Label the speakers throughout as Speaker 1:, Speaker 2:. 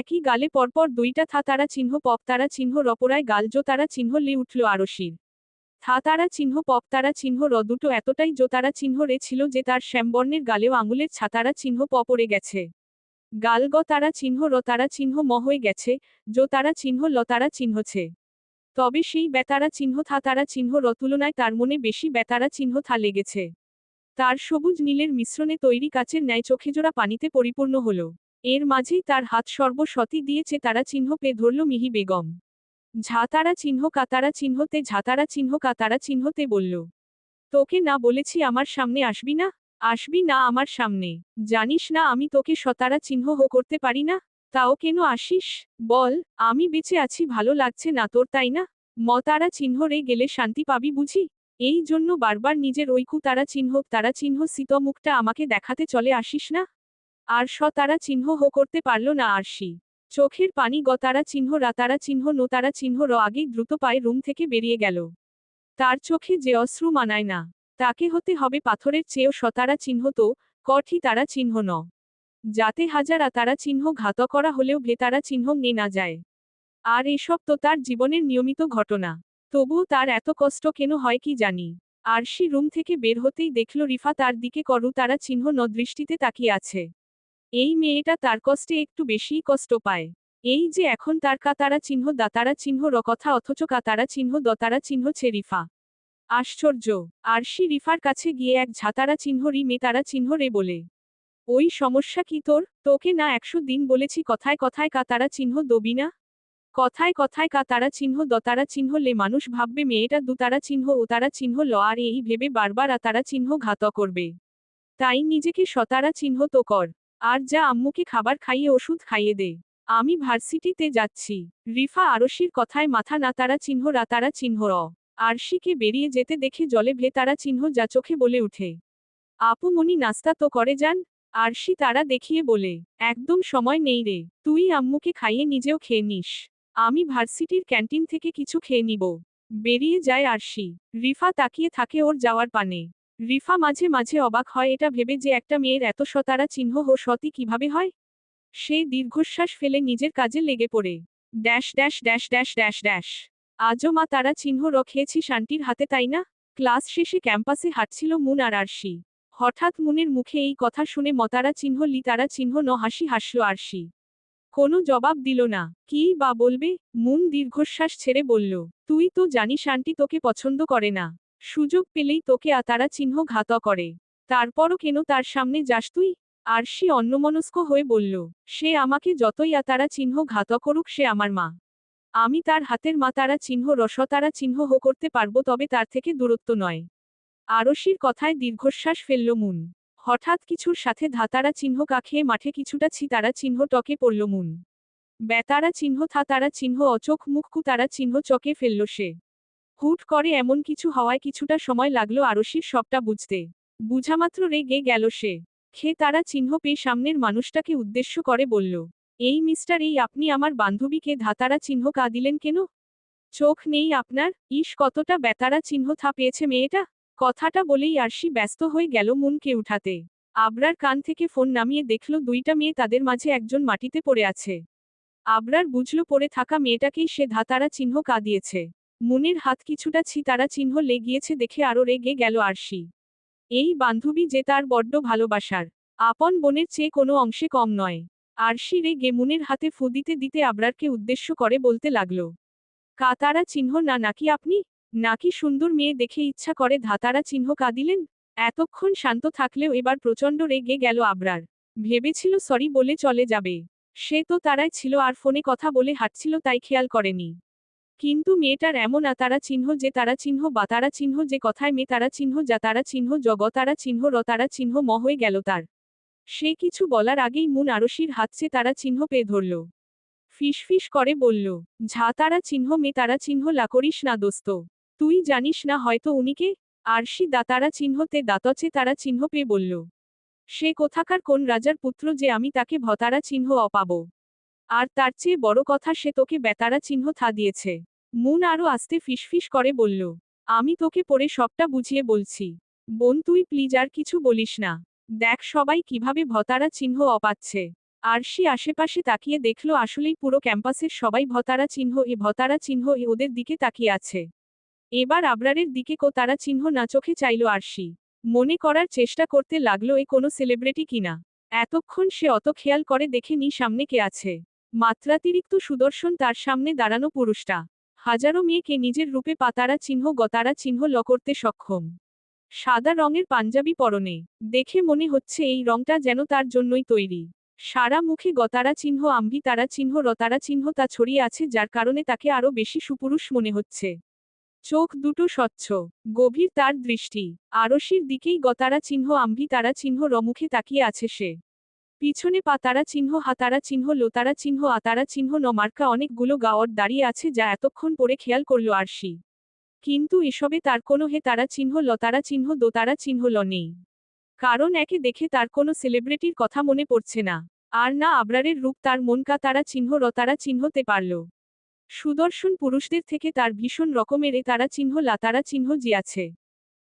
Speaker 1: একই গালে পরপর দুইটা থা তারা চিহ্ন পপ তারা চিহ্ন রপরায় গাল জো তারা চিহ্ন লে উঠল আরশির থা তারা চিহ্ন পপ তারা চিহ্ন র দুটো এতটাই জো তারা চিহ্ন রে ছিল যে তার শ্যামবর্ণের গালেও আঙুলের ছাতারা চিহ্ন প পড়ে গেছে গাল গ তারা চিহ্ন র তারা চিহ্ন ম হয়ে গেছে জো তারা চিহ্ন ল তারা চিহ্নছে তবে সেই বেতারা চিহ্ন থা তারা চিহ্ন র তুলনায় তার মনে বেশি বেতারা চিহ্ন থা লেগেছে তার সবুজ নীলের মিশ্রণে তৈরি কাচের ন্যায় চোখেজোড়া পানিতে পরিপূর্ণ হল এর মাঝেই তার হাত সর্বসতী দিয়েছে তারা চিহ্ন পে ধরল মিহি বেগম। ঝাতারা চিহ্ন কাতারা চিহ্নতে ঝাতারা চিহ্ন কাতারা চিহ্নতে বলল, তোকে না বলেছি আমার সামনে আসবি না? আসবি না আমার সামনে? জানিস না আমি তোকে সতারা চিহ্ন হো করতে পারি না? তাও কেন আসিস? বল, আমি বেঁচে আছি, ভালো লাগছে না তোর, তাই না? মতারা চিহ্ন রে গেলে শান্তি পাবি বুঝি? এই জন্য বারবার নিজের ঐকু তারা চিহ্ন তারা চিহ্ন সিত মুখটা আমাকে দেখাতে চলে আসিস না? আর স তারা চিহ্ন হো করতে পারল না আরশি চোখের পানি গতারা চিহ্ন রাতারা চিহ্ন নোতারা চিহ্ন র আগেই দ্রুত পায়ে রুম থেকে বেরিয়ে গেল। তার চোখে যে অশ্রু মানায় না, তাকে হতে হবে পাথরের চেয়েও সতারা চিহ্ন তো কঠি তারা চিহ্ন ন। যাতে হাজারা তারা চিহ্ন ঘাত করা হলেও ভেতারা চিহ্ন নে না যায়। আর এসব তো তার জীবনের নিয়মিত ঘটনা। তবুও তার এত কষ্ট কেন হয় কি জানি। আরশি রুম থেকে বের হতেই দেখল রিফা তার দিকে করু তারা চিহ্ন ন দৃষ্টিতে তাকিয়ে আছে। এই মেয়েটা তার কষ্টে একটু বেশিই কষ্ট পায়। এই যে এখন তার কাতারা চিহ্ন দাতারা চিহ্ন র কথা অথচ কাতারা চিহ্ন দতারা চিহ্ন ছে রিফা। আশ্চর্য আরশি রিফার কাছে গিয়ে এক ঝাতারা চিহ্ন রি মে তারা চিহ্ন রে বলে। ওই সমস্যা কি তোর? তোকে না একশো দিন বলেছি কথায় কথায় কাতারা চিহ্ন দবি না? কথায় কথায় কাতারা চিহ্ন দতারা চিহ্ন লে মানুষ ভাববে মেয়েটা দুতারা চিহ্ন ও তারা চিহ্ন ল আর এই ভেবে বারবার আতারা চিহ্ন ঘাত করবে। তাই নিজেকে সতারা চিহ্ন তো কর। আর যা আম্মুকে খাবার খাইয়ে ওষুধ খাইয়ে দে। আমি ভার্সিটিতে যাচ্ছি। রিফা আরশির কথায় মাথা না, তারা চিহ্ন রাতারা চিহ্ন র। আরশিকে বেরিয়ে যেতে দেখে জলে ভে তারা চিহ্ন যা চোখে বলে উঠে। আপু মনি নাস্তা তো করে যান? আরশি তারা দেখিয়ে বলে, একদম সময় নেই রে। তুই আম্মুকে খাইয়ে নিজেও খেয়ে নিস। আমি ভার্সিটির ক্যান্টিন থেকে কিছু খেয়ে নিব। বেরিয়ে যায় আরশি। রিফা তাকিয়ে থাকে ওর যাওয়ার পানে। রিফা মাঝে মাঝে অবাক হয়, এটা ভেবে যে একটা মেয়ের এত সতারা চিহ্ন হো সতী কীভাবে হয়? সে দীর্ঘশ্বাস ফেলে নিজের কাজে লেগে পড়ে। Dash dash dash dash dash dash. আজও মা তারা চিহ্ন রখিয়েছি শান্তির হাতে, তাই না? ক্লাস শেষে ক্যাম্পাসে হাঁটছিল মুন আর আরশি। হঠাৎ মুনের মুখে এই কথা শুনে মতারা চিহ্ন, লি তারা চিহ্ন, ন হাসি হাসল আরশি। কোনো জবাব দিল না। কি বা বলবে? মুন দীর্ঘশ্বাস ছেড়ে বলল, তুই তো জানিস আন্টি তোকে পছন্দ করে না। সুযোগ পেলেই তোকে আতারা চিহ্ন ঘাত করে। তারপরও কেন তার সামনে যাস তুই? আরশি অন্যমনস্ক হয়ে বলল, সে আমাকে যতই আতারা চিহ্ন ঘাত করুক, সে আমার মা। আমি তার হাতের মা, তারা চিহ্ন রসতারা চিহ্ন হো করতে পারব, তবে তার থেকে দূরত্ব নয়। আরশির কথায় দীর্ঘশ্বাস ফেলল মুন। হঠাৎ কিছুর সাথে ধাতারা চিহ্ন কাখিয়ে মাঠে কিছুটা ছি তারা চিহ্ন টকে পড়ল মুন। বেতারা চিহ্ন থা তারা চিহ্ন অচোখ মুখকু তারা চিহ্ন চকে ফেলল সে। হুট করে এমন কিছু হওয়ায় কিছুটা সময় লাগল আরশির সবটা বুঝতে। বুঝামাত্র রেগে গেল সে। খে তারা চিহ্ন পেয়ে সামনের মানুষটাকে উদ্দেশ্য করে বলল, এই মিস্টার, এই আপনি আমার বান্ধবীকে ধাতারা চিহ্ন কা দিলেন কেন? চোখ নেই আপনার? ইস, কতটা বেতারা চিহ্ন থা পেয়েছে মেয়েটা? কথাটা বলেই আরশি ব্যস্ত হয়ে গেল মুনকে উঠাতে। আবরার কান থেকে ফোন নামিয়ে দেখল দুইটা মেয়ে তাদের মাঝে একজন মাটিতে পড়ে আছে। আবরার বুঝল পড়ে থাকা মেয়েটাকেই সে ধাতারা চিহ্ন কা দিয়েছে। মুনের হাত কিছুটা ছি তারা চিহ্ন লেগিয়েছে দেখে আরও রেগে গেল আরশি। এই বান্ধবী যে তার বড্ড ভালোবাসার, আপন বোনের চেয়ে কোনো অংশে কম নয়। আরশি রেগে মুনের হাতে ফু দিতে দিতে আবরারকে উদ্দেশ্য করে বলতে লাগল, কাতারা চিহ্ন না নাকি আপনি? নাকি সুন্দর মেয়ে দেখে ইচ্ছা করে ধাতারা চিহ্ন কা দিলেন এতক্ষণ শান্ত থাকলেও এবার প্রচণ্ড রেগে গেল আবরার। ভেবেছিল, সরি বলে চলে যাবে। সে তো তারাই ছিল আর ফোনে কথা বলে হাঁটছিল, তাই খেয়াল করেনি। কিন্তু মেয়েটার এমন আতারা চিহ্ন যে তারা চিহ্ন বা তারা চিহ্ন যে কথায় মেয়ে তারা চিহ্ন যা তারা চিহ্ন জগতারা চিহ্ন রতারা চিহ্ন ম হয়ে গেল তার সে কিছু বলার আগেই মুন আরশির হাত চেয়ে তারা চিহ্ন পেয়ে ধরল ফিসফিস করে বলল ঝা তারা চিহ্ন মে তারা চিহ্ন লা করিস না দোস্ত তুই জানিস না হয়তো উনিকে আরশি দাতারা চিহ্নতে দাতচে তারা চিহ্ন পেয়ে বলল সে কোথাকার কোন রাজার পুত্র যে আমি তাকে ভতারা চিহ্ন অপাব আর তার চেয়ে বড় কথা সে তোকে বেতারা চিহ্ন থা দিয়েছে। মুন আরও আস্তে ফিসফিস করে বলল, আমি তোকে পড়ে সবটা বুঝিয়ে বলছি। বোন, তুই প্লিজ আর কিছু বলিস না। দেখ সবাই কীভাবে ভতারা চিহ্ন অপাচ্ছে। আরশি আশেপাশে তাকিয়ে দেখল আসলেই পুরো ক্যাম্পাসের সবাই ভতারা চিহ্ন এ ভতারা চিহ্ন এ ওদের দিকে তাকিয়ে আছে। এবার আবরারের দিকে কো তারা চিহ্ন না চোখে চাইল আরশি। মনে করার চেষ্টা করতে লাগল এ কোনো সেলিব্রিটি কিনা। এতক্ষণ সে অত খেয়াল করে দেখেনি সামনে কে আছে। মাত্রাতিরিক্ত সুদর্শন তার সামনে দাঁড়ানো পুরুষটা। হাজারো মেয়েকে নিজের রূপে পাতারা চিহ্ন, গতারা চিহ্ন ল করতে সক্ষম। সাদা রঙের পাঞ্জাবি পরনে। দেখে মনে হচ্ছে এই রংটা যেন তার জন্যই তৈরি। সারা মুখে গতারা চিহ্ন আম্বি তারা চিহ্ন, রতারা চিহ্ন তা ছড়িয়ে আছে যার কারণে তাকে আরও বেশি সুপুরুষ মনে হচ্ছে। চোখ দুটো স্বচ্ছ। গভীর তার দৃষ্টি। আরশির দিকেই গতারা চিহ্ন আম্বি তারা চিহ্ন রমুখে তাকিয়ে আছে সে। পিছনে পাতারা চিহ্ন হাতারা চিহ্ন লোতারা চিহ্ন আতারা চিহ্ন নমার্কা অনেকগুলো গাওয়ার দাঁড়িয়ে আছে যা এতক্ষণ পরে খেয়াল করল আরশি। কিন্তু এসবে তার কোনো হে, তারা চিহ্ন লতারা চিহ্ন দোতারা চিহ্ন, ল নেই। কারণ একে দেখে তার কোনো সেলিব্রিটির কথা মনে পড়ছে না। আর না আবরারের রূপ, তার মনকা তারা চিহ্ন রতারা চিহ্নতে পারল। সুদর্শন পুরুষদের থেকে তার ভীষণ রকমের এ, তারা চিহ্ন লাতারা চিহ্ন জিয়াছে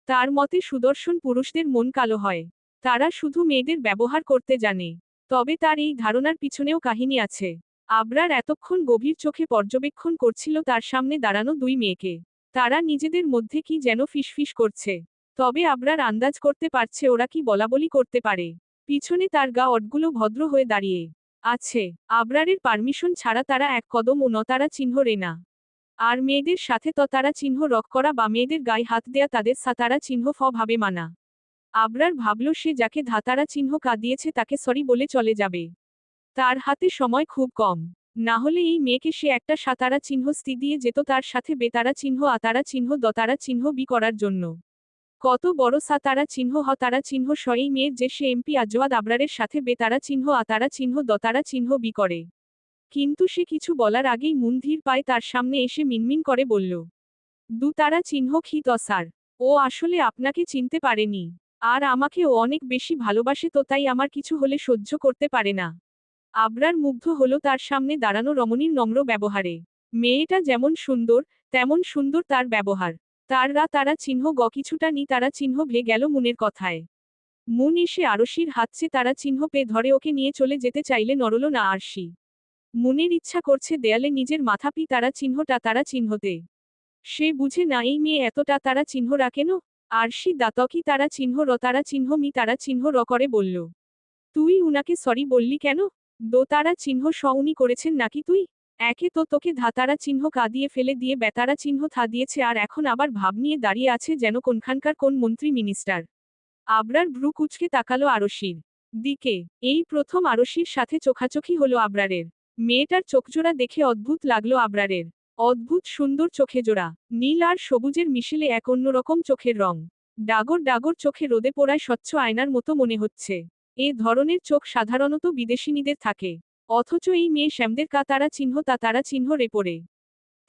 Speaker 1: তার মতে সুদর্শন পুরুষদের মন কালো হয়। তারা শুধু মেয়েদের ব্যবহার করতে জানে। তবে তার এই ধারণার পিছনেও কাহিনী আছে। আবরার এতক্ষণ গভীর চোখে পর্যবেক্ষণ করছিল তার সামনে দাঁড়ানো দুই মেয়েকে। তারা নিজেদের মধ্যে কি যেন ফিসফিস করছে। তবে আবরার আন্দাজ করতে পারছে ওরা কি বলাবলি করতে পারে। পিছনে তার গা অটগুলো ভদ্র হয়ে দাঁড়িয়ে। আছে, আবরারের পারমিশন ছাড়া তারা এক কদম ও নতারা চিহ্ন রে না। আর মেয়েদের সাথে ততারা চিহ্ন রক করা বা মেয়েদের গায়ে হাত দেয়া তাদের সাতারা চিহ্ন ফ ভাবে মানা। আবরার ভাবল সে যাকে ধাতারা চিহ্ন কাঁদিয়েছে তাকে সরি বলে চলে যাবে। তার হাতে সময় খুব কম। না হলে এই মেয়েকে সে একটা সাতারা চিহ্ন স্থি দিয়ে যেত তার সাথে বেতারা চিহ্ন, আতারা চিহ্ন, দতারা চিহ্ন বি করার জন্য। কত বড় সাতারা চিহ্ন, হতারা চিহ্ন স এই মেয়ের যে সে এমপি আজওয়াদ আবরারের সাথে বেতারা চিহ্ন, আতারা চিহ্ন, দতারা চিহ্ন বি করে। কিন্তু সে কিছু বলার আগেই মুন্ধির পায় তার সামনে এসে মিনমিন করে বলল, দু তারা চিহ্ন খি তসার ও আসলে আপনাকে চিনতে পারেনি। আর আমাকে ও অনেক বেশি ভালোবাসে তো তাই আমার কিছু হলে সহ্য করতে পারে না। আবরার মুগ্ধ হলো তার সামনে দাঁড়ানো রমণীর নম্র ব্যবহারে। মেয়েটা যেমন সুন্দর, তেমন সুন্দর তার ব্যবহার। তার রা তারা চিহ্ন গ কিছুটা নি তারা চিহ্ন ভে গেল মুনের কথায়। মুন এসে আরশির হাতছে তারা চিহ্ন পেয়ে ধরে ওকে নিয়ে চলে যেতে চাইলে নরল না আরশি। মুনের ইচ্ছা করছে দেয়ালে নিজের মাথা পি তারা চিহ্নটা তারা চিহ্নতে। সে বুঝে না, এই মেয়ে এতটা তারা চিহ্ন রাখেন আরশি দাতকি তারা চিহ্ন র তারা চিহ্ন মি তারা চিহ্ন র করে বলল। তুই উনাকে সরি বললি কেন? দোতারা চিহ্ন সউনি করেছেন নাকি তুই? একে তো তোকে ধাতারা চিহ্ন কাঁদিয়ে ফেলে দিয়ে বেতারা চিহ্ন থা দিয়েছে আর এখন আবার ভাব নিয়ে দাঁড়িয়ে আছে যেন কোনখানকার কোন মন্ত্রী মিনিস্টার। আবরার ভ্রু কুচকে তাকালো আরশির। দিকে, এই প্রথম আরশির সাথে চোখাচোখি হলো আবরারের। মেয়েটার চোখজোড়া দেখে অদ্ভুত লাগল আবরারের। অদ্ভুত সুন্দর চোখে জোড়া, নীল আর সবুজের মিশেলে এক অন্যরকম চোখের রং। ডাগর ডাগর চোখে রোদে পোড়ায় স্বচ্ছ আয়নার মতো মনে হচ্ছে। এ ধরনের চোখ সাধারণত বিদেশিনীদের থাকে। অথচ এই মেয়ে শ্যামদের কা তারা চিহ্ন তা তারা চিহ্ন রে পড়ে।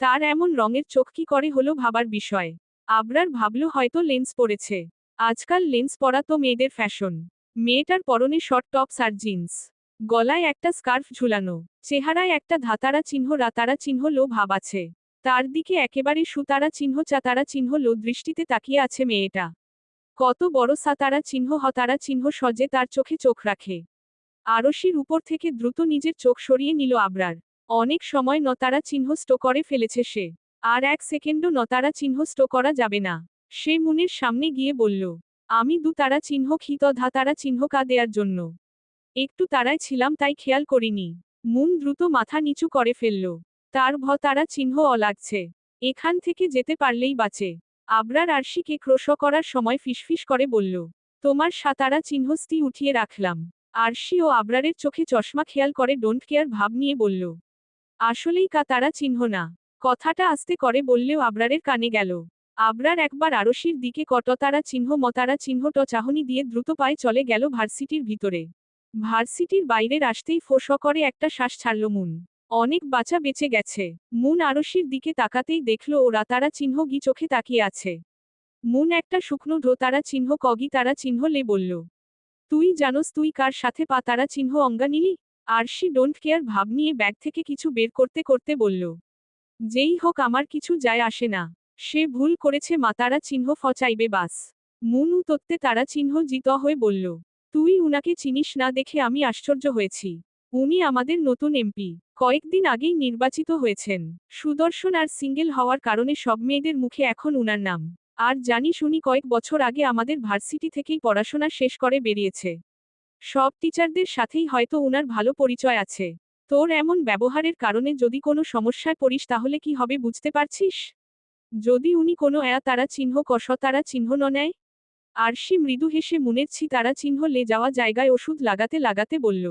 Speaker 1: তার এমন রঙের চোখ কি করে হলো ভাবার বিষয়। আবরার ভাবল হয়তো লেন্স পরেছে। আজকাল লেন্স পরা তো মেয়েদের ফ্যাশন। মেয়েটার পরনে শর্ট টপস আর জিন্স। গলায় একটা স্কার্ফ ঝুলানো, চেহারায় একটা ধাতারা চিহ্ন, রাতারা চিহ্ন লো ভাব আছে। তার দিকে একেবারে সুতারা চিহ্ন, চাতারা চিহ্ন লো দৃষ্টিতে তাকিয়ে আছে মেয়েটা। কত বড় সাতারা চিহ্ন, হতারা চিহ্ন সজে তার চোখে চোখ রাখে। আরশির উপর থেকে দ্রুত নিজের চোখ সরিয়ে নিল আবরার। অনেক সময় নতারা চিহ্ন স্টো করে ফেলেছে সে। আর এক সেকেন্ডও নতারা চিহ্ন স্টো করা যাবে না। সে মুনের সামনে গিয়ে বলল, আমি দু তারা চিহ্ন, ক্ষিত ধাতারা চিহ্ন কা দেয়ার জন্য। একটু তারায় ছিলাম তাই খেয়াল করিনি। মুন দ্রুত মাথা নিচু করে ফেলল। তার ভ তারা চিহ্ন অলাগছে। এখান থেকে যেতে পারলেই বাঁচে। আবরার আরশিকে ক্রোশ করার সময় ফিসফিস করে বলল, তোমার সাতারা চিহ্নস্তি উঠিয়ে রাখলাম। আরশি ও আবরারের চোখে চশমা খেয়াল করে ডোন্ট কেয়ার ভাব নিয়ে বলল, আসলেই কা তারা চিহ্ন না। কথাটা আস্তে করে বললেও আবরারের কানে গেল। আবরার একবার আরশির দিকে কটতারা চিহ্ন মতারা চিহ্ন চাহনি দিয়ে দ্রুত পায়ে চলে গেল ভার্সিটির ভিতরে। ভার্সিটির বাইরের আসতেই ফোঁস করে একটা শ্বাস ছাড়ল মুন। অনেক বাঁচা বেঁচে গেছে। মুন আরশির দিকে তাকাতেই দেখল ওরা তারা চিহ্ন গি চোখে তাকিয়ে আছে। মুন একটা শুকনো ঢো তারা চিহ্ন কগি তারা চিহ্ন লে বলল, তুই জানোস তুই কার সাথে পা তারা চিহ্ন অঙ্গা নিলি? আরশি ডোন্ট কেয়ার ভাব নিয়ে ব্যাগ থেকে কিছু বের করতে করতে বলল, যেই হোক আমার কিছু যায় আসে না। সে ভুল করেছে মাতারা চিহ্ন ফচাইবে বাস। মুনু তত্ত্বে তারা চিহ্ন জিত হয়ে বলল তুই উনাকে চিনিস না দেখে আমি আশ্চর্য হয়েছি। উনি আমাদের নতুন এমপি। কয়েকদিন আগেই নির্বাচিত হয়েছেন। সুদর্শন আর সিঙ্গেল হওয়ার কারণে সব মেয়েদের মুখে এখন উনার নাম। আর জানিস উনি কয়েক বছর আগে আমাদের ভার্সিটি থেকেই পড়াশোনা শেষ করে বেরিয়েছে। সব টিচারদের সাথেই হয়তো উনার ভালো পরিচয় আছে। তোর এমন ব্যবহারের কারণে যদি কোনো সমস্যায় পড়িস তাহলে কি হবে বুঝতে পারছিস? যদি উনি কোনো এয়া তারা চিহ্ন কষ তারা চিহ্ন ন নেয় আরশি মৃদু হেসে মুনের ছি তারা চিহ্ন লে যাওয়া জায়গায় ওষুধ লাগাতে লাগাতে বলল,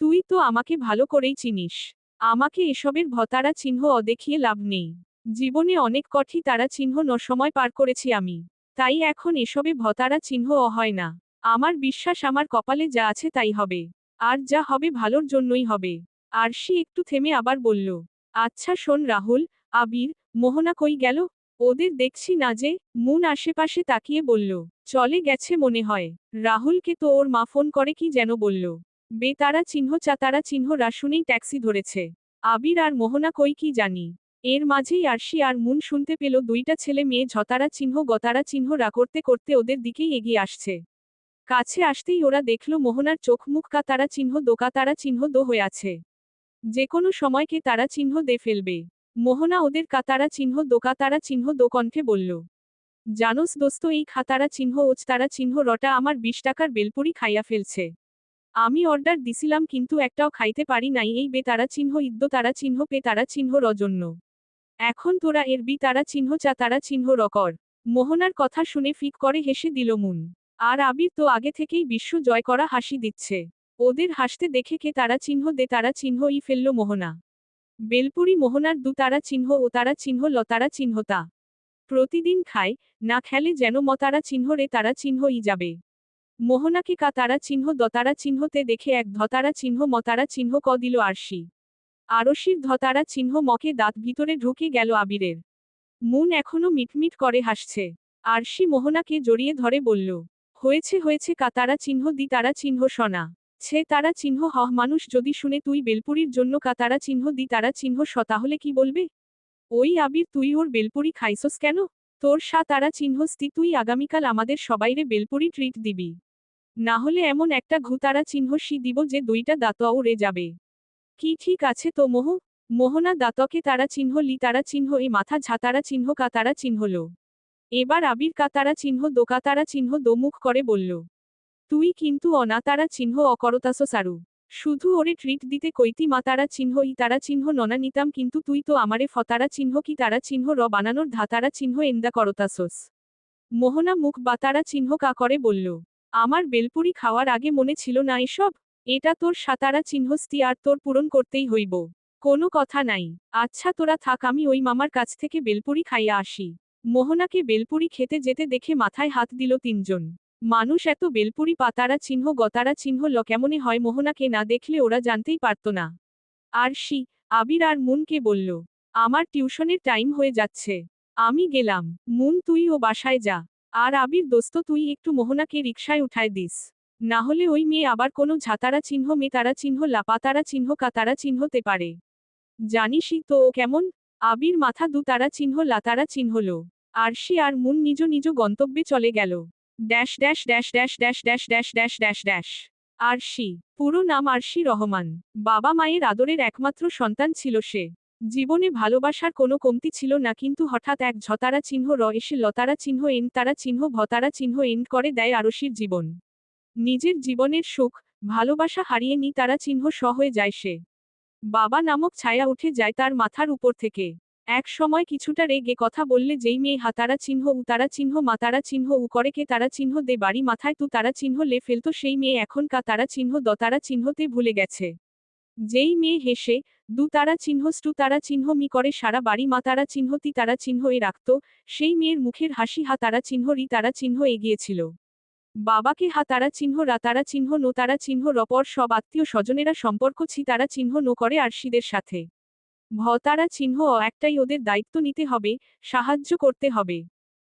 Speaker 1: তুই তো আমাকে ভালো করেই চিনিস। আমাকে এসবের ভতারা চিহ্ন অদেখিয়ে লাভ নেই। জীবনে অনেক কঠি তারা চিহ্ন ন সময় পার করেছি আমি। তাই এখন এসবে ভতারা চিহ্ন অ হয় না। আমার বিশ্বাস আমার কপালে যা আছে তাই হবে। আর যা হবে ভালোর জন্যই হবে। আরশি একটু থেমে আবার বলল আচ্ছা শোন রাহুল, আবির, মোহনা কই গেল? ওদের দেখছি না যে, মুন আশেপাশে তাকিয়ে বলল চলে গেছে মনে হয়। রাহুলকে তো ওর মা ফোন করে কি যেন বলল। বেতারা চিহ্ন চাতারা চিহ্ন রাশুনেই ট্যাক্সি ধরেছে। আবির আর মোহনা কই কি জানি। এর মাঝেই আরশি আর মুন শুনতে পেল দুইটা ছেলে মেয়ে ঝতারা চিহ্ন গতারা চিহ্ন রা করতে করতে ওদের দিকেই এগিয়ে আসছে। কাছে আসতেই ওরা দেখল মোহনার চোখ মুখ কা তারা চিহ্ন দোকা তারা চিহ্ন দো হয়ে আছে। যে কোনো সময়কে তারা চিহ্ন দে ফেলবে। মোহনা ওদের কাতারা চিহ্ন দোকা তারা চিহ্ন দো কণ্ঠে বলল জানোস দোস্ত এই খাতারা চিহ্ন ওচ তারা চিহ্ন রটা আমার বিশ টাকার বেলপুরি খাইয়া ফেলছে আমি অর্ডার দিছিলাম কিন্তু একটাও খাইতে পারি নাই এই বে তারা চিহ্ন ইদ্য তারা চিহ্ন পে তারা চিহ্ন রজন্য এখন তোরা এর বি তারা চিহ্ন চা তারা চিহ্ন রকর মোহনার কথা শুনে ফিক করে হেসে দিল মুন আর আবির তো আগে থেকেই বিশ্ব জয় করা হাসি দিচ্ছে ওদের হাসতে দেখে কে তারা চিহ্ন দে তারা চিহ্ন ই ফেলল মোহনা বেলপুরি মোহনার দু তারা চিহ্ন ও তারা চিহ্ন লতারা চিহ্নতা প্রতিদিন খায় না খেলে যেন মতারা চিহ্ন রে তারা চিহ্ন ই যাবে মোহনাকে কা তারা চিহ্ন দতারা চিহ্নতে দেখে এক ধতারা চিহ্ন মতারা চিহ্ন ক দিল আরশি আরশির ধতারা চিহ্ন মকে দাঁত ভিতরে ঢুকে গেল আবিরের মুন এখনও মিটমিট করে হাসছে আরশি মোহনাকে জড়িয়ে ধরে বলল হয়েছে হয়েছে কাতারা চিহ্ন দি তারা চিহ্ন সনা ছে তারা চিহ্ন হহ মানুষ যদি শুনে তুই বেলপুরির জন্য কাতারা চিহ্ন দি তারা চিহ্ন স তাহলে কি বলবে ওই আবির, তুই ওর বেলপুরি খাইছস কেন? তোর সা তারা চিহ্নস্তি তুই আগামীকাল আমাদের সবাইরে বেলপুরি ট্রিট দিবি। না হলে এমন একটা ঘুতারা চিহ্ন সি দিব যে দুইটা দাঁত উড়ে যাবে। কি ঠিক আছে তো মোহ? মোহনা দাঁতকে তারা চিহ্ন লি, তারা চিহ্ন এ মাথা ঝাতারা চিহ্ন কাতারা চিহ্নল এবার আবির কাতারা চিহ্ন দোকাতারা চিহ্ন দোমুখ করে বলল, তুই কিন্তু অনাতারা চিহ্ন অকরতাস সারু। শুধু ওরে ট্রিট দিতে কইতি মাতারা চিহ্ন ই, তারা চিহ্ন ননা নিতাম, কিন্তু তুই তো আমারে ফতারা চিহ্ন কি, তারা চিহ্ন র, বানানোর ধাতারা চিহ্ন এন্দা করতাসস মোহনা মুখ বাতারা চিহ্ন কা করে বলল, আমার বেলপুরি খাওয়ার আগে মনে ছিল না এসব? এটা তোর সাতারা চিহ্নস্তি আর তোর পূরণ করতেই হইব। কোনো কথা নাই। আচ্ছা তোরা থাক, আমি ওই মামার কাছ থেকে বেলপুরি খাইয়া আসি। মোহনাকে বেলপুরি খেতে যেতে দেখে মাথায় হাত দিল তিনজন। মানুষ এত বেলপুরি পাতারা চিহ্ন গতারা চিহ্ন ল, কেমনে হয় মোহনাকে না দেখলে ওরা জানতেই পারত না। আর সি, আবির আর মুনকে বলল, আমার টিউশনের টাইম হয়ে যাচ্ছে। আমি গেলাম। মুন, তুই ও বাসায় যা। আর আবির, দোস্ত, তুই একটু মোহনাকে রিকশায় উঠায় দিস। না হলে ওই মেয়ে আবার কোনো ঝাতারা চিহ্ন মে, তারা চিহ্ন লাপাতারা চিহ্ন কাতারা চিহ্নতে পারে। জানিসই তো ও কেমন? আবির মাথা দু, তারা চিহ্ন লাতারা চিহ্নল আরশি আর মুন নিজ নিজ গন্তব্যে চলে গেল। Dash dash dash dash dash dash dash dash dash dash. Arshi, পুরো নাম আরশি রহমান। বাবা মায়ের আদরের একমাত্র সন্তান ছিল সে। জীবনে ভালোবাসার কোনো কমতি ছিল না, কিন্তু হঠাৎ এক ঝতারা চিহ্ন র এসে লতারা চিহ্ন এন, তারা চিহ্ন ভতারা চিহ্ন এন করে দেয় আরশির জীবন। নিজের জীবনের সুখ, ভালোবাসা হারিয়ে নি তারা চিহ্ন স হয়ে যায় সে। বাবা নামক ছায়া উঠে যায় তার মাথার উপর থেকে। এক সময় কিছুটা রেগে কথা বললে যেই মেয়ে হাতারা চিহ্ন উ তারা চিহ্ন মাতারা চিহ্ন উ করে কে তারা চিহ্ন দে বাড়ি মাথায় তু তারা চিহ্ন লে ফেলতো সেই মেয়ে এখন কা তারা চিহ্ন দতারা চিহ্নতে ভুলে গেছে যেই মেয়ে হেসে দু তারা চিহ্ন স্টু তারা চিহ্ন মি করে সারা বাড়ি মা তারা চিহ্নতি তারা চিহ্ন এ রাখত সেই মেয়ের মুখের হাসি হা তারা চিহ্ন রি তারা চিহ্ন এগিয়েছিল বাবাকে হা তারা চিহ্ন রা তারা চিহ্ন নো তারা চিহ্ন রপর সব আত্মীয় স্বজনেরা সম্পর্ক ছি তারা চিহ্ন নো করে আরশিদের সাথে ভতারা চিহ্ন একটাই ওদের দায়িত্ব নিতে হবে, সাহায্য করতে হবে।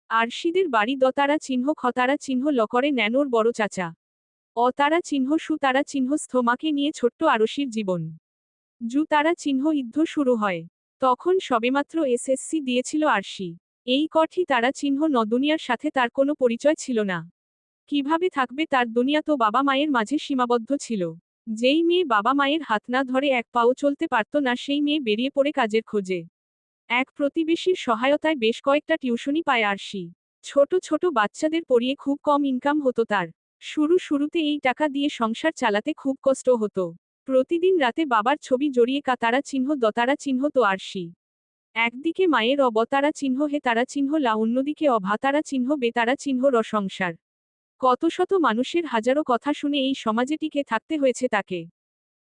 Speaker 1: আরশিদের বাড়ি দতারা চিহ্ন, খতারা চিহ্ন, লকরে ন্যানোর বড় চাচা। অতারা চিহ্ন সু তারা চিহ্ন, স্থমাকে নিয়ে ছোট্ট আরশির জীবন। জু তারা চিহ্ন যুদ্ধ শুরু হয়। তখন সবেমাত্র এসএসসি দিয়েছিল আরশি। এই কঠি তারা চিহ্ন ন দুনিয়ার সাথে তার কোনো পরিচয় ছিল না। কীভাবে থাকবে তার দুনিয়া তো বাবা মায়ের মাঝে সীমাবদ্ধ ছিল। যেই মেয়ে বাবা মায়ের হাত না ধরে এক পাও চলতে পারত না, সেই মেয়ে বেরিয়ে পড়ে কাজের খোঁজে। এক প্রতিবেশীর সহায়তায় বেশ কয়েকটা টিউশনি পায় আরশি। ছোট ছোট বাচ্চাদের পড়িয়ে খুব কম ইনকাম হতো তার। শুরু শুরুতে এই টাকা দিয়ে সংসার চালাতে খুব কষ্ট হতো। প্রতিদিন রাতে বাবার ছবি জড়িয়ে কাতারা চিহ্ন দতারা চিহ্ন তো আরশি। একদিকে মায়ের অবতারা চিহ্ন হে তারা চিহ্ন লা, অন্যদিকে অভাতারা চিহ্ন বেতারা চিহ্ন র সংসার। কত শত মানুষের হাজারো কথা শুনে এই সমাজে টিকে থাকতে হয়েছে তাকে।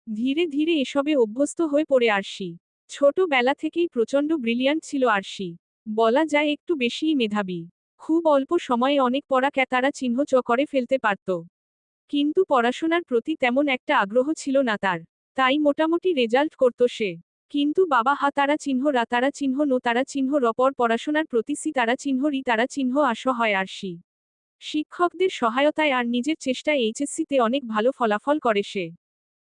Speaker 1: ধীরে ধীরে এসবে অভ্যস্ত হয়ে পড়ে আরশি। ছোটবেলা থেকেই প্রচণ্ড ব্রিলিয়ান্ট ছিল আরশি। বলা যায় একটু বেশিই মেধাবী। খুব অল্প সময়ে অনেক পড়া ক্যাতারা চিহ্ন চ করে ফেলতে পারত। কিন্তু পড়াশোনার প্রতি তেমন একটা আগ্রহ ছিল না তার। তাই মোটামুটি রেজাল্ট করত সে। কিন্তু বাবা হা তারা চিহ্ন রা তারা চিহ্ন নো তারা চিহ্ন রপর পড়াশোনার প্রতি সি তারা চিহ্ন রি তারা চিহ্ন আস হয় আরশি। শিক্ষকদের সহায়তায় আর নিজের চেষ্টায় এইচএসসিতে অনেক ভালো ফলাফল করে সে।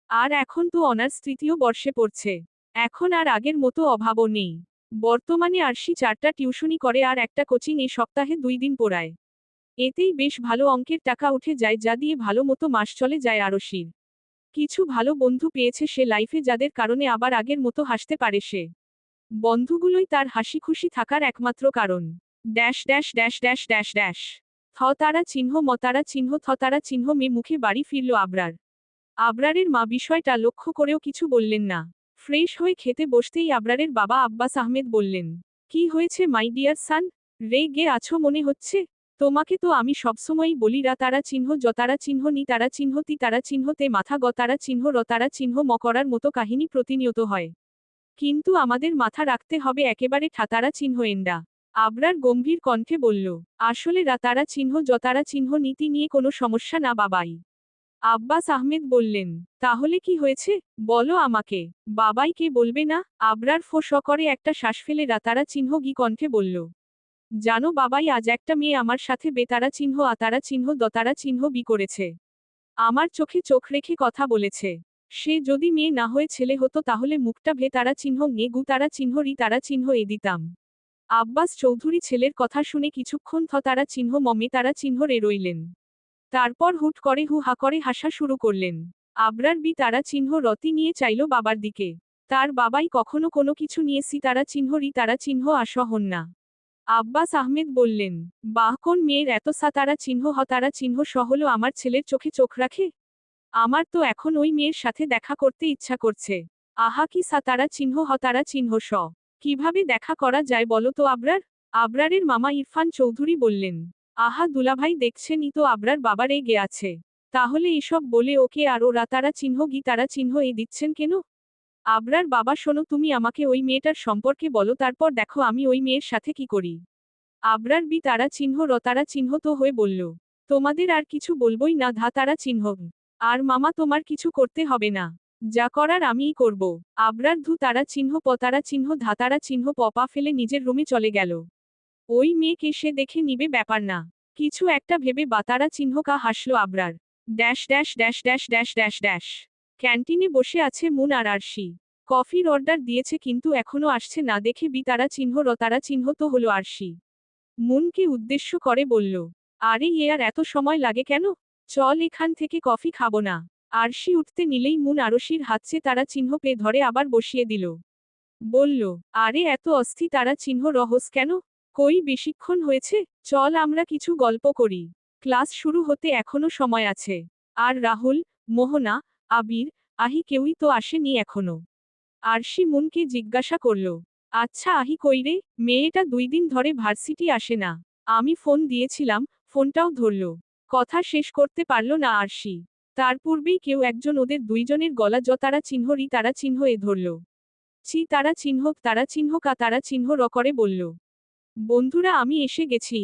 Speaker 1: আর এখন তো অনার্স তৃতীয় বর্ষে পড়ছে। এখন আর আগের মতো অভাবও নেই। বর্তমানে আরশি চারটা টিউশনি করে আর একটা কোচিং এ সপ্তাহে দুই দিন পড়ায়। এতেই বেশ ভালো অঙ্কের টাকা উঠে যায় যা দিয়ে ভালো মতো মাস চলে যায় আরশির কিছু ভালো বন্ধু পেয়েছে সে লাইফে যাদের কারণে আবার আগের মতো হাসতে পারে সে। বন্ধুগুলোই তার হাসি খুশি থাকার একমাত্র কারণ। Dash dash dash dash dash dash. থ তারা চিহ্ন মতারা চিহ্ন থ তারা চিহ্ন মে মুখে বাড়ি ফিরল আবরার। আবরারের মা বিষয়টা লক্ষ্য করেও কিছু বললেন না। ফ্রেশ হয়ে খেতে বসতেই আবরারের বাবা আব্বাস আহমেদ বললেন, কি হয়েছে, মাই ডিয়ার সান? রে গে আছো মনে হচ্ছে? তোমাকে তো আমি সবসময়ই বলি, রা তারা চিহ্ন যতারা চিহ্ন নি তারা চিহ্ন তি তারা চিহ্নতে মাথা গতারা চিহ্ন রতারা চিহ্ন মকরার মতো কাহিনী প্রতিনিয়ত হয়। কিন্তু আমাদের মাথা রাখতে হবে একেবারে ঠাতারা চিহ্ন এন্ডা। আবরার গম্ভীর কণ্ঠে বলল, আসলে রাতারা চিহ্ন, যতারা চিহ্ন, নীতি নিয়ে কোনো সমস্যা না বাবাই। আব্বাস আহমেদ বললেন, তাহলে কি হয়েছে? বলো আমাকে। বাবাই কে বলবে না? আবরার ফোস করে একটা শ্বাস ফেলে রাতারা চিহ্ন গি কণ্ঠে বলল, জানো বাবাই, আজ একটা মেয়ে আমার সাথে বেতারা চিহ্ন, আতারা চিহ্ন, দতারা চিহ্ন বি করেছে। আমার চোখে চোখ রেখে কথা বলেছে। সে যদি মেয়ে না হয়ে ছেলে হতো তাহলে মুখটা ভে তারা চিহ্ন গে গু তারা চিহ্ন রি তারা চিহ্ন এ দিতাম। আব্বাস চৌধুরী ছেলের কথা শুনে কিছুক্ষণ থ তারা চিহ্ন, মমে তারা চিহ্ন রে রইলেন। তারপর হুট করে হু হা করে হাসা শুরু করলেন। আবরার বি তারা চিহ্ন, রতি নিয়ে চাইল বাবার দিকে। তার বাবাই কখনো কোনো কিছু নিয়ে সি তারা চিহ্ন, রি তারা চিহ্ন আস হন না। আব্বাস আহমেদ বললেন, বাহ, কোন মেয়ের এত সা তারা চিহ্ন, হ তারা চিহ্ন সহলো আমার ছেলের চোখে চোখ রাখে? আমার তো এখন ওই মেয়ের সাথে দেখা করতে ইচ্ছা করছে। আহা, কি সা তারা চিহ্ন, হ তারা চিহ্ন স। কীভাবে দেখা করা যায় বলো তো আবরার? আবরারের মামা ইরফান চৌধুরী বললেন, আহা দুলাভাই দেখছেনই তো আবরার বাবার গে আছে। তাহলে এসব বলে ওকে আর ওরা তারা চিহ্ন গি তারা চিহ্ন এ দিচ্ছেন কেন? আবরার বাবা শোনো তুমি আমাকে ওই মেয়েটার সম্পর্কে বলো তারপর দেখো আমি ওই মেয়ের সাথে কি করি। আবরার বি তারা চিহ্ন রতারা চিহ্ন তো হয়ে বলল, তোমাদের আর কিছু বলবই না ধা তারা চিহ্ন আর মামা তোমার কিছু করতে হবে না। যা করার আমিই করব। আবরার ধু তারা চিহ্ন পতারা চিহ্ন ধাতারা চিহ্ন পপা ফেলে নিজের রুমে চলে গেল। ওই মেয়েকে সে দেখে নিবে ব্যাপার না। কিছু একটা ভেবে বাতারা চিহ্ন কা হাসলো Abrar. Dash dash dash dash dash dash dash. ক্যান্টিনে বসে আছে মুন আর আরশি। কফির অর্ডার দিয়েছে কিন্তু এখনও আসছে না দেখে বি তারা চিহ্ন রতারা চিহ্ন তো হলো আরশি। মুনকে উদ্দেশ্য করে বলল, আরে আর এত সময় লাগে কেন? চল এখান থেকে কফি খাব না। আরশি উঠতে নিলেই মুন আরশির হাতছে তারা চিহ্ন পেয়ে ধরে আবার বসিয়ে দিল। বলল, আরে, এত অস্থি তারা চিহ্ন রহস কেন? কই বেশিক্ষণ হয়েছে? চল আমরা কিছু গল্প করি। ক্লাস শুরু হতে এখনও সময় আছে। আর রাহুল, মোহনা, আবির, আহি কেউই তো আসেনি এখনও। আরশি মুনকে জিজ্ঞাসা করল আচ্ছা আহি কইরে মেয়েটা দুই দিন ধরে ভার্সিটি আসে না। আমি ফোন দিয়েছিলাম, ফোনটাও ধরল। কথা শেষ করতে পারল না আরশি। তার পূর্বেই কেউ একজন ওদের দুইজনের গলা জ তারা তারা চিহ্ন এ ধরল। ছি তারা চিহ্ন তারা চিহ্ন কা তারা চিহ্ন র করে বলল, বন্ধুরা, আমি এসে গেছি।